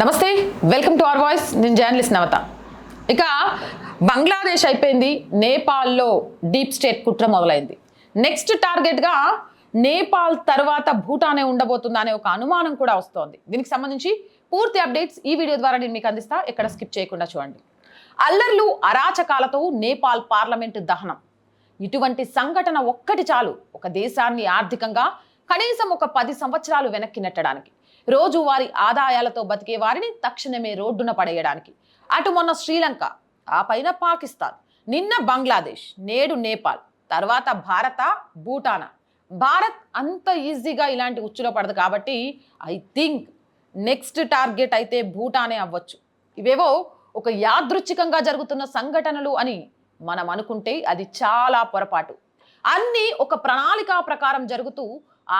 నమస్తే welcome to our voice నేను journalist నవత. ఇక బంగ్లాదేశ్ అయిపోయింది. నేపాల్లో డీప్ స్టేట్ కుట్ర మొదలైంది. నెక్స్ట్ టార్గెట్గా నేపాల్ తర్వాత భూటానే ఉండబోతుందా అనే ఒక అనుమానం కూడా వస్తోంది. దీనికి సంబంధించి పూర్తి అప్డేట్స్ ఈ వీడియో ద్వారా నేను మీకు అందిస్తా. ఎక్కడ స్కిప్ చేయకుండా చూడండి. అల్లర్లు అరాచకాలతో నేపాల్ పార్లమెంటు దహనం. ఇటువంటి సంఘటన ఒక్కటి చాలు. ఒక దేశాన్ని ఆర్థికంగా కనీసం ఒక పది సంవత్సరాలు వెనక్కి నెట్టడానికి. రోజువారీ ఆదాయాలతో బతికే వారిని తక్షణమే రోడ్డున పడేయడానికి. అటు మొన్న శ్రీలంక ఆ పైన పాకిస్తాన్ నిన్న బంగ్లాదేశ్ నేడు నేపాల్ తర్వాత భారత భూటాన. భారత్ అంత ఈజీగా ఇలాంటి ఉచ్చులో పడదు కాబట్టి ఐ థింక్ నెక్స్ట్ టార్గెట్ అయితే భూటానే అవ్వచ్చు. ఇవేవో ఒక యాదృచ్ఛికంగా జరుగుతున్న సంఘటనలు అని మనం అనుకుంటే అది చాలా పొరపాటు. అన్నీ ఒక ప్రణాళిక ప్రకారం జరుగుతూ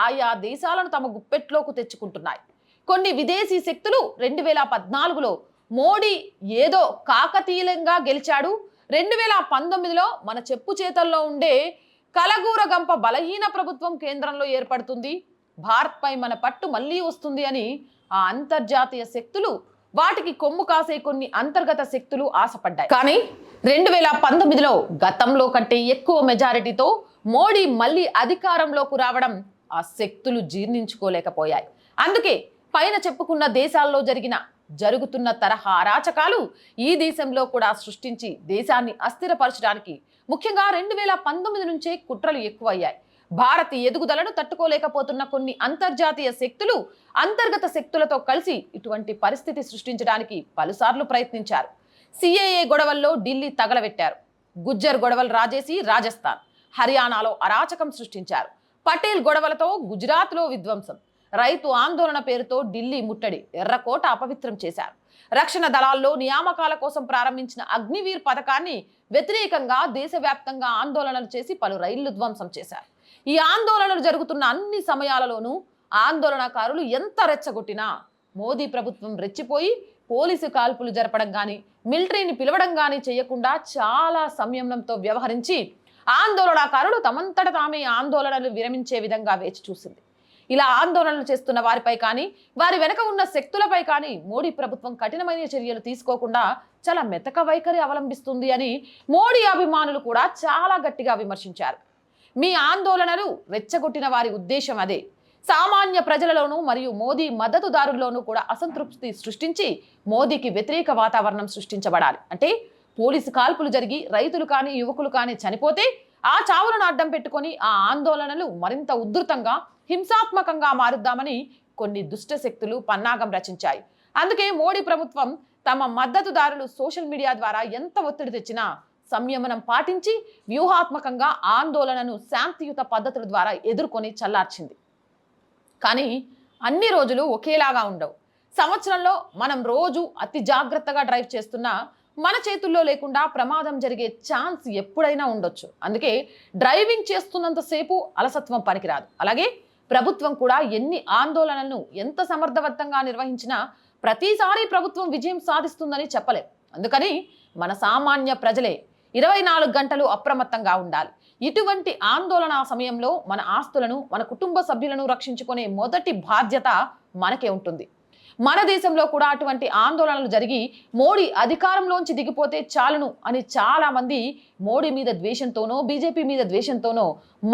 ఆయా దేశాలను తమ గుప్పెట్లోకి తెచ్చుకుంటున్నాయి. కొన్ని విదేశీ శక్తులు రెండు వేల పద్నాలుగులో మోడీ ఏదో కాకతీయంగా గెలిచాడు. రెండు వేల పంతొమ్మిదిలో మన చెప్పు చేతల్లో ఉండే కలగూరగంప బలహీన ప్రభుత్వం కేంద్రంలో ఏర్పడుతుంది. భారత్పై మన పట్టు మళ్ళీ వస్తుంది అని ఆ అంతర్జాతీయ శక్తులు వాటికి కొమ్ము కాసే కొన్ని అంతర్గత శక్తులు ఆశపడ్డాయి. కానీ రెండు వేల పంతొమ్మిదిలో గతంలో కంటే ఎక్కువ మెజారిటీతో మోడీ మళ్ళీ అధికారంలోకి రావడం ఆ శక్తులు జీర్ణించుకోలేకపోయాయి. అందుకే పైన చెప్పుకున్న దేశాల్లో జరిగిన జరుగుతున్న తరహా అరాచకాలు ఈ దేశంలో కూడా సృష్టించి దేశాన్ని అస్థిరపరచడానికి ముఖ్యంగా రెండు వేల పంతొమ్మిది నుంచే కుట్రలు ఎక్కువయ్యాయి. భారత్ ఎదుగుదలను తట్టుకోలేకపోతున్న కొన్ని అంతర్జాతీయ శక్తులు అంతర్గత శక్తులతో కలిసి ఇటువంటి పరిస్థితి సృష్టించడానికి పలుసార్లు ప్రయత్నించారు. సిఏఏ గొడవల్లో ఢిల్లీ తగలబెట్టారు. గుజ్జర్ గొడవలు రాజేసి రాజస్థాన్ హర్యానాలో అరాచకం సృష్టించారు. పటేల్ గొడవలతో గుజరాత్లో విధ్వంసం. రైతు ఆందోళన పేరుతో ఢిల్లీ ముట్టడి ఎర్రకోట అపవిత్రం చేశారు. రక్షణ దళాల్లో నియామకాల కోసం ప్రారంభించిన అగ్నివీర్ పథకాన్ని వ్యతిరేకంగా దేశవ్యాప్తంగా ఆందోళనలు చేసి పలు రైళ్ళు ధ్వంసం చేశారు. ఈ ఆందోళనలు జరుగుతున్న అన్ని సమయాలలోనూ ఆందోళనకారులు ఎంత రెచ్చగొట్టినా మోదీ ప్రభుత్వం రెచ్చిపోయి పోలీసు కాల్పులు జరపడం కానీ మిలిటరీని పిలవడం కానీ చేయకుండా చాలా సంయమనంతో వ్యవహరించి ఆందోళనకారులు తమంతట తామే ఆందోళనలు విరమించే విధంగా వేచి చూసింది. ఇలా ఆందోళనలు చేస్తున్న వారిపై కానీ వారి వెనక ఉన్న శక్తులపై కానీ మోడీ ప్రభుత్వం కఠినమైన చర్యలు తీసుకోకుండా చాలా మెతక వైఖరి అవలంబిస్తుంది అని మోడీ అభిమానులు కూడా చాలా గట్టిగా విమర్శించారు. మీ ఆందోళనలు రెచ్చగొట్టిన వారి ఉద్దేశం అదే. సామాన్య ప్రజలలోనూ మరియు మోదీ మద్దతుదారుల్లోనూ కూడా అసంతృప్తి సృష్టించి మోదీకి వ్యతిరేక వాతావరణం సృష్టించబడాలి. అంటే పోలీసు కాల్పులు జరిగి రైతులు కానీ యువకులు కానీ చనిపోతే ఆ చావులను అడ్డం పెట్టుకొని ఆ ఆందోళనలు మరింత ఉధృతంగా హింసాత్మకంగా మారుద్దామని కొన్ని దుష్ట శక్తులు పన్నాగం రచించాయి. అందుకే మోడీ ప్రభుత్వం తమ మద్దతుదారులు సోషల్ మీడియా ద్వారా ఎంత ఒత్తిడి తెచ్చినా సంయమనం పాటించి వ్యూహాత్మకంగా ఆందోళనను శాంతియుత పద్ధతుల ద్వారా ఎదుర్కొని చల్లార్చింది. కానీ అన్ని రోజులు ఒకేలాగా ఉండవు. సంవత్సరంలో మనం రోజు అతి జాగ్రత్తగా డ్రైవ్ చేస్తున్నా మన చేతుల్లో లేకుండా ప్రమాదం జరిగే ఛాన్స్ ఎప్పుడైనా ఉండొచ్చు. అందుకే డ్రైవింగ్ చేస్తున్నంతసేపు అలసత్వం పనికిరాదు. అలాగే ప్రభుత్వం కూడా ఎన్ని ఆందోళనలను ఎంత సమర్థవంతంగా నిర్వహించినా ప్రతిసారి ప్రభుత్వం విజయం సాధిస్తుందని చెప్పలేం. అందుకని మన సామాన్య ప్రజలే ఇరవై నాలుగు గంటలు అప్రమత్తంగా ఉండాలి. ఇటువంటి ఆందోళన సమయంలో మన ఆస్తులను మన కుటుంబ సభ్యులను రక్షించుకునే మొదటి బాధ్యత మనకే ఉంటుంది. మన దేశంలో కూడా అటువంటి ఆందోళనలు జరిగి మోడీ అధికారంలోంచి దిగిపోతే చాలును అని చాలామంది మోడీ మీద ద్వేషంతోనో బీజేపీ మీద ద్వేషంతోనో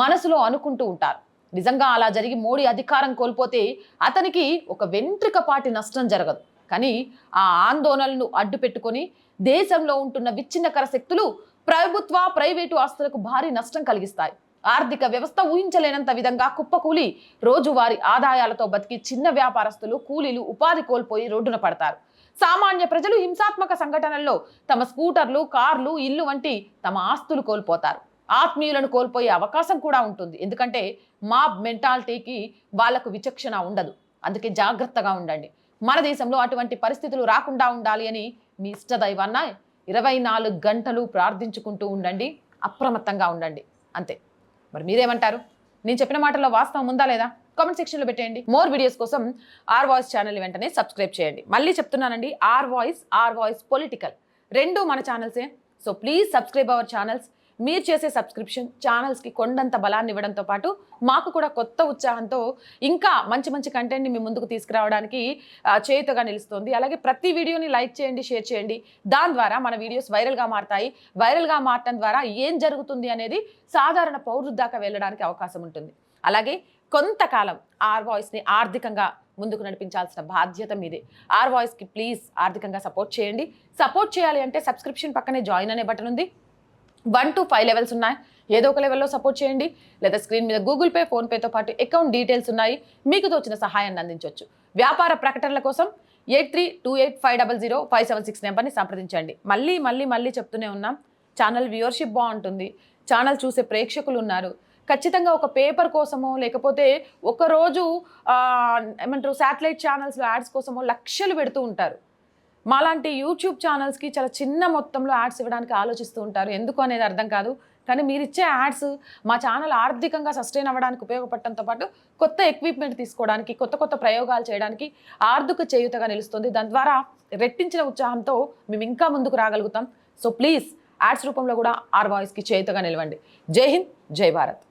మనసులో అనుకుంటూ ఉంటారు. నిజంగా అలా జరిగి మోడీ అధికారం కోల్పోతే అతనికి ఒక వెంట్రుకపాటి నష్టం జరగదు. కానీ ఆ ఆందోళనలను అడ్డు పెట్టుకొని దేశంలో ఉంటున్న విచ్ఛిన్నకర శక్తులు ప్రభుత్వ ప్రైవేటు ఆస్తులకు భారీ నష్టం కలిగిస్తాయి. ఆర్థిక వ్యవస్థ ఊహించలేనంత విధంగా కుప్పకూలి రోజువారి ఆదాయాలతో బతికి చిన్న వ్యాపారస్తులు కూలీలు ఉపాధి కోల్పోయి రోడ్డున పడతారు. సామాన్య ప్రజలు హింసాత్మక సంఘటనల్లో తమ స్కూటర్లు కార్లు ఇల్లు వంటి తమ ఆస్తులు కోల్పోతారు. ఆత్మీయులను కోల్పోయే అవకాశం కూడా ఉంటుంది. ఎందుకంటే మాబ్ మెంటాలిటీకి వాళ్ళకు విచక్షణ ఉండదు. అందుకే జాగ్రత్తగా ఉండండి. మన దేశంలో అటువంటి పరిస్థితులు రాకుండా ఉండాలి అని మీ ఇష్టదైవాన్న ఇరవై నాలుగు గంటలు ప్రార్థించుకుంటూ ఉండండి. అప్రమత్తంగా ఉండండి. అంతే. మరి మీరేమంటారు? నేను చెప్పిన మాటల్లో వాస్తవం ఉందా లేదా? కామెంట్ సెక్షన్లో పెట్టేయండి. మోర్ వీడియోస్ కోసం ఆర్ వాయిస్ ఛానల్ వెంటనే సబ్స్క్రైబ్ చేయండి. మళ్ళీ చెప్తున్నానండి R voice R voice political. రెండు మన ఛానల్సే. So please subscribe our channels. మీరు చేసే సబ్స్క్రిప్షన్ ఛానల్స్కి కొండంత బలాన్ని ఇవ్వడంతో పాటు మాకు కూడా కొత్త ఉత్సాహంతో ఇంకా మంచి మంచి కంటెంట్ని మీ ముందుకు తీసుకురావడానికి చేయుతగా నిలుస్తుంది. అలాగే ప్రతి వీడియోని లైక్ చేయండి షేర్ చేయండి. దాని ద్వారా మన వీడియోస్ వైరల్గా మారతాయి. వైరల్గా మారటం ద్వారా ఏం జరుగుతుంది అనేది సాధారణ పౌరుల దాకా వెళ్ళడానికి అవకాశం ఉంటుంది. అలాగే కొంతకాలం ఆర్ వాయిస్ని ఆర్థికంగా ముందుకు నడిపించాల్సిన బాధ్యత మీదే. ఆర్ వాయిస్కి ప్లీజ్ ఆర్థికంగా సపోర్ట్ చేయండి. సపోర్ట్ చేయాలి అంటే సబ్స్క్రిప్షన్ పక్కనే జాయిన్ అనే బటన్ ఉంది. వన్ టు ఫైవ్ లెవెల్స్ ఉన్నాయి. ఏదో ఒక లెవెల్లో సపోర్ట్ చేయండి. లేదా స్క్రీన్ మీద గూగుల్ పే ఫోన్పేతో పాటు అకౌంట్ డీటెయిల్స్ ఉన్నాయి. మీకు తోచిన సహాయాన్ని అందించవచ్చు వ్యాపార ప్రకటనల కోసం eight three two eight five double zero five seven six నెంబర్ని సంప్రదించండి. మళ్ళీ మళ్ళీ మళ్ళీ చెప్తూనే ఉన్నాం. ఛానల్ వ్యూవర్షిప్ బాగుంటుంది. ఛానల్ చూసే ప్రేక్షకులు ఉన్నారు. ఖచ్చితంగా ఒక పేపర్ కోసమో లేకపోతే ఒకరోజు ఏమంటారు శాటిలైట్ ఛానల్స్లో యాడ్స్ కోసమో లక్షలు పెడుతూ ఉంటారు. మాలాంటి యూట్యూబ్ ఛానల్స్కి చాలా చిన్న మొత్తంలో యాడ్స్ ఇవ్వడానికి ఆలోచిస్తూ ఉంటారు. ఎందుకు అనేది అర్థం కాదు. కానీ మీరు ఇచ్చే యాడ్స్ మా ఛానల్ ఆర్థికంగా సస్టైన్ అవ్వడానికి ఉపయోగపడటంతో పాటు కొత్త ఎక్విప్మెంట్ తీసుకోవడానికి కొత్త కొత్త ప్రయోగాలు చేయడానికి ఆర్థిక చేయుతగా నిలుస్తుంది. దాని ద్వారా రెట్టించిన ఉత్సాహంతో మేము ఇంకా ముందుకు రాగలుగుతాం. సో ప్లీజ్ యాడ్స్ రూపంలో కూడా ఆర్ వాయిస్కి చేయుతగా నిలవండి. జై హింద్ జై భారత్.